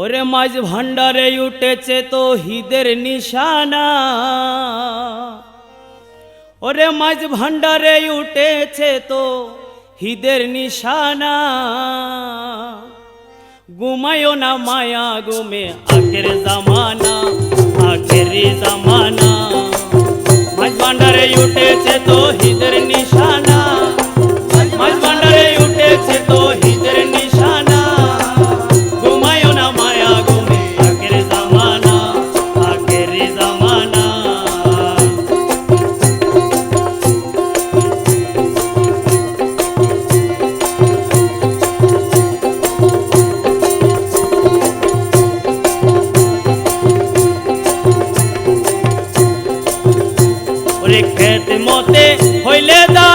ওরে মাঝ ভান্ডারে উঠেছে তো হিদের নিশানা। ওরে মাঝ ভান্ডারে উঠেছে তো হিদের নিশানা। ঘুমায়ও না মায়া গুমে আখের জামানা আখের জামানা। মতে হইলে দাকি